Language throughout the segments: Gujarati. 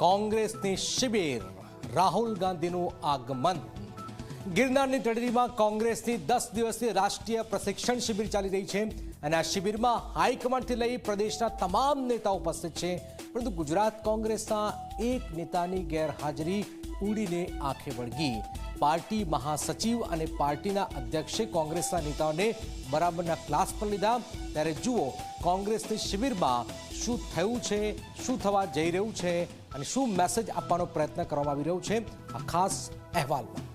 કોંગ્રેસની શિબિર, રાહુલ ગાંધીનું આગમન. ગિરનારની ટડરીમાં કોંગ્રેસની દસ દિવસની રાષ્ટ્રીય પ્રશિક્ષણ શિબિર ચાલી રહી છે અને આ શિબિરમાં હાઈકમાન્ડથી લઈ પ્રદેશના તમામ નેતાઓ ઉપસ્થિત છે. પરંતુ ગુજરાત કોંગ્રેસના એક નેતાની ગેરહાજરી ઉડીને આંખે વળગી. પાર્ટી મહાસચિવ અને પાર્ટીના અધ્યક્ષે કોંગ્રેસના નેતાઓને બરાબરના ક્લાસ પર લીધા. ત્યારે જુઓ, કોંગ્રેસની શિબિરમાં શું થયું છે, શું થવા જઈ રહ્યું છે અને શું મેસેજ આપવાનો પ્રયત્ન કરવામાં આવી રહ્યો છે. આ ખાસ અહેવાલમાં.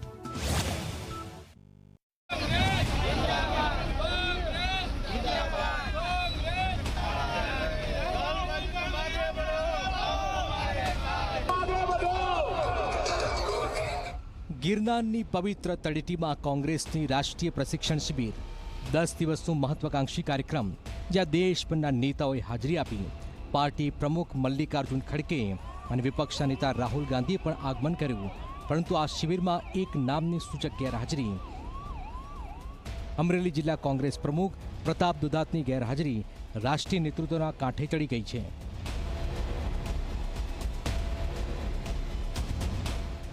ગિરનારની પવિત્ર તળેટીમાં કોંગ્રેસની રાષ્ટ્રીય પ્રશિક્ષણ શિબિર. દસ દિવસનું મહત્વાકાંક્ષી કાર્યક્રમ, જ્યાં દેશભરના નેતાઓએ હાજરી આપી. પાર્ટી પ્રમુખ મલ્લિકાર્જુન ખડકે અને વિપક્ષના નેતા રાહુલ ગાંધીએ પણ આગમન કર્યું. પરંતુ આ શિબિરમાં એક નામની સૂચક ગેરહાજરી. અમરેલી જિલ્લા કોંગ્રેસ પ્રમુખ પ્રતાપ દુધાતની ગેરહાજરી રાષ્ટ્રીય નેતૃત્વના કાંઠે ચડી ગઈ છે.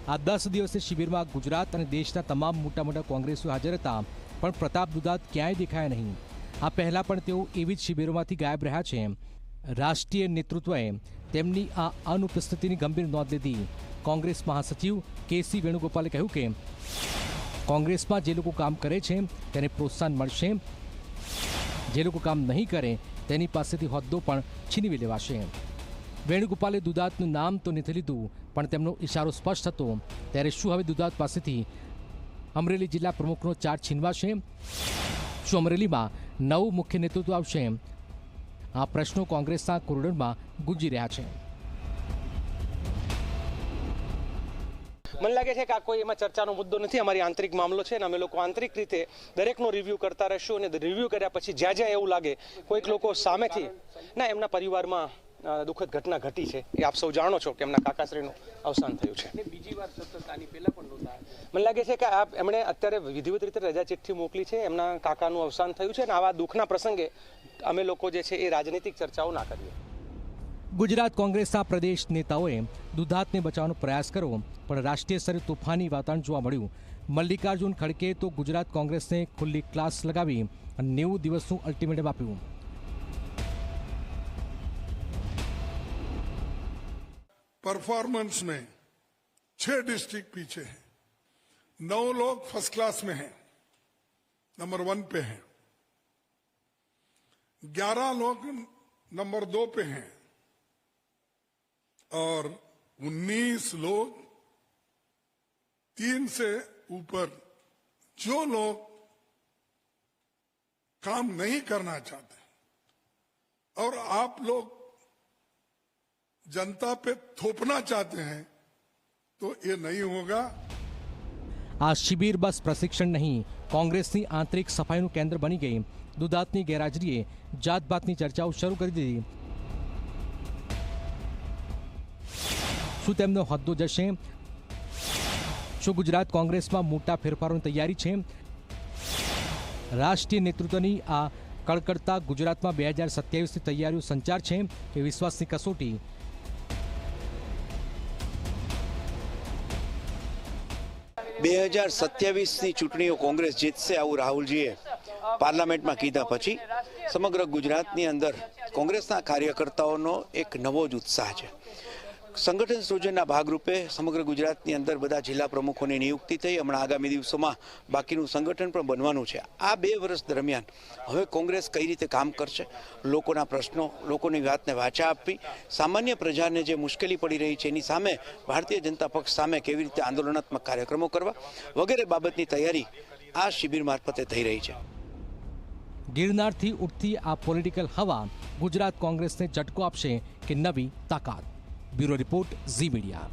આ દસ દિવસીય શિબિરમાં ગુજરાત અને દેશના તમામ મોટા મોટા કોંગ્રેસીઓ હાજર હતા, પણ પ્રતાપ દુધાત ક્યાંય દેખાયા નહીં. આ પહેલાં પણ તેઓ એવી જ શિબિરોમાંથી ગાયબ રહ્યા છે. રાષ્ટ્રીય નેતૃત્વએ તેમની આ અનુપસ્થિતિની ગંભીર નોંધ લીધી. કોંગ્રેસ મહાસચિવ કેસી વેણુગોપાલે કહ્યું કે, કોંગ્રેસમાં જે લોકો કામ કરે છે, તેને પ્રોત્સાહન મળશે. જે લોકો કામ નહીં કરે, તેની પાસેથી હોદ્દો પણ છીનવી લેવાશે. વેણુગોપાલે દુદાતનું નામ તો નથી લીધું, પણ તેમનો ઇશારો સ્પષ્ટ હતો. ત્યારે શું હવે દુદાત પાસેથી અમરેલી જિલ્લા પ્રમુખનો ચાર્જ છીનવાશે? શું અમરેલીમાં નવું મુખ્ય નેતૃત્વ આવશે? આ પ્રશ્નો કોંગ્રેસના કોરિડોરમાં ગુંજી રહ્યા છે. મને લાગે છે કે આ કોઈ એમાં ચર્ચાનો મુદ્દો નથી. અમારી આંતરિક મામલો છે અને અમે લોકો આંતરિક રીતે દરેકનો રિવ્યૂ કરતા રહીશું અને રિવ્યૂ કર્યા પછી જ્યાં જ્યાં એવું લાગે, કોઈક લોકો સામેથી, ના, એમના પરિવારમાં દુઃખદ ઘટના ઘટી છે એ આપ સૌ જાણો છો કે એમના કાકાશ્રીનું અવસાન થયું છે. બીજી વાર સતત આની પહેલા પણ મને લાગે છે કે આ એમણે અત્યારે વિધિવત રીતે રજા ચિઠ્ઠી મોકલી છે એમના કાકાનું અવસાન થયું છે અને આવા દુઃખના પ્રસંગે અમે લોકો જે છે એ રાજનૈતિક ચર્ચાઓ ના કરીએ. ગુજરાત કોંગ્રેસના પ્રદેશ નેતાઓએ દુધાતને બચાવવાનો પ્રયાસ કર્યો પણ રાષ્ટ્રીય સ્તરે તોફાની વાતાવરણ જોવા મળ્યું. મલ્લિકાર્જુન ખડકે તો ગુજરાત કોંગ્રેસને ખુલ્લી ક્લાસ લગાવી અને નેવું દિવસનું અલ્ટિમેટમ આપ્યું. परफॉर्मेंस में छह डिस्ट्रिक्ट पीछे हैं। नौ लोग फ़र्स्ट क्लास में हैं नंबर वन पे हैं। ग्यारह लोग नंबर दो पे हैं और उन्नीस लोग तीन से ऊपर जो लोग काम नहीं करना चाहते और आप लोग जनता पे थोपना चाहते हैं तो ये नहीं होगा આ શિબિર બસ પ્રશિક્ષણ નહીં કોંગ્રેસની આંતરિક સફાઈનું કેન્દ્ર બની ગઈ દુધાતની ગેરહાજરીએ જાતભાતની ચર્ચાઓ શરૂ કરી દીધી શું તેમનો હોદ્દો જશે શું ગુજરાત કોંગ્રેસમાં મોટા ફેરફારોની તૈયારી છે રાષ્ટ્રીય નેતૃત્વની આ કડકડતા ગુજરાતમાં બે હજાર સત્યાવીસની તૈયારીઓ સંચાર છે કે વિશ્વાસની કસોટી બે હજાર સત્યાવીસની ચૂંટણીઓ કોંગ્રેસ જીતશે આવું રાહુલજીએ પાર્લામેન્ટમાં કીધા પછી સમગ્ર ગુજરાતની અંદર કોંગ્રેસના કાર્યકર્તાઓનો એક નવો જ ઉત્સાહ છે. સંગઠન સૃજનના ભાગરૂપે સમગ્ર ગુજરાતની અંદર બધા જિલ્લા પ્રમુખોની નિયુક્તિ થઈ. હમણાં આગામી દિવસોમાં બાકીનું સંગઠન પણ બનવાનું છે. આ બે વર્ષ દરમિયાન હવે કોંગ્રેસ કઈ રીતે કામ કરશે? લોકોના પ્રશ્નો, લોકોની વાતને વાચા આપવી. સામાન્ય પ્રજાને જે મુશ્કેલી પડી રહી છે, એની સામે ભારતીય જનતા પક્ષ સામે કેવી રીતે આંદોલનાત્મક કાર્યક્રમો કરવા વગેરે બાબતની તૈયારી આ શિબિર મારફતે થઈ રહી છે. ગિરનારથી ઉઠતી આ પોલિટિકલ હવા ગુજરાત કોંગ્રેસને ઝટકો આપશે કે નવી તાકાત? ब्यूरो रिपोर्ट जी मीडिया